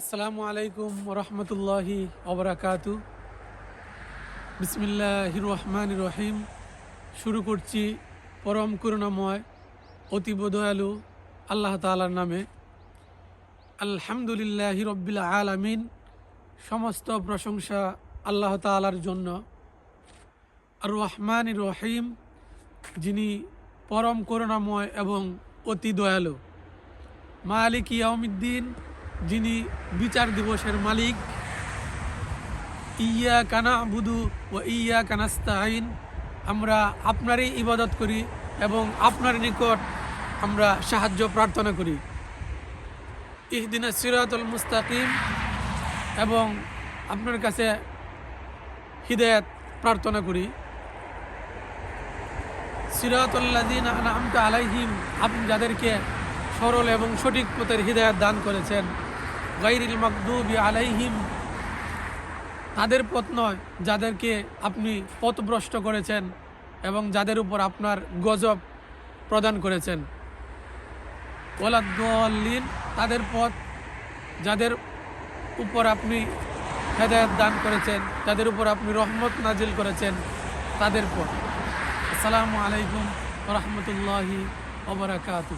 আসসালামু আলাইকুম রহমতুল্লাহি অবরাকাতু বিসমিল্লাহ রহমান রহিম। শুরু করছি পরম করুণাময় অতীব দয়ালু আল্লাহ তালার নামে। আলহামদুলিল্লাহ রব্বিল আলামিন। সমস্ত প্রশংসা আল্লাহ তালার জন্য। আর রহমান রহিম, যিনি পরম করুণাময় এবং অতি দয়ালু। মালিক ইয়াউমিদ্দিন। যিনি বিচার দিবসের মালিক। ইয়া কানা বুধু ও ইয়া কানাস্তাইন আমরা আপনারই ইবাদত করি এবং আপনার নিকট আমরা সাহায্য প্রার্থনা করি। ইহদিনা সিরাতুল মুস্তাকিম এবং আপনার কাছে হৃদয়ত প্রার্থনা করি। সিরাতুল্লাদিন আনআমতা আলাইহিম, আপনি যাদেরকে সরল এবং সঠিক পথের হৃদয়ত দান করেছেন। গাইরিল মকদুবি আলাইহিম। তাদের পথ নয়, যাদেরকে আপনি পথভ্রষ্ট করেছেন এবং যাদের উপর আপনার গজব প্রদান করেছেন। ওলাদ্দিন তাদের পথ, যাদের উপর আপনি হেদায়ত দান করেছেন, যাদের উপর আপনি রহমত নাজিল করেছেন, তাদের পথ। আসসালামু আলাইকুম রহমতুল্লাহি ওবরাকাতু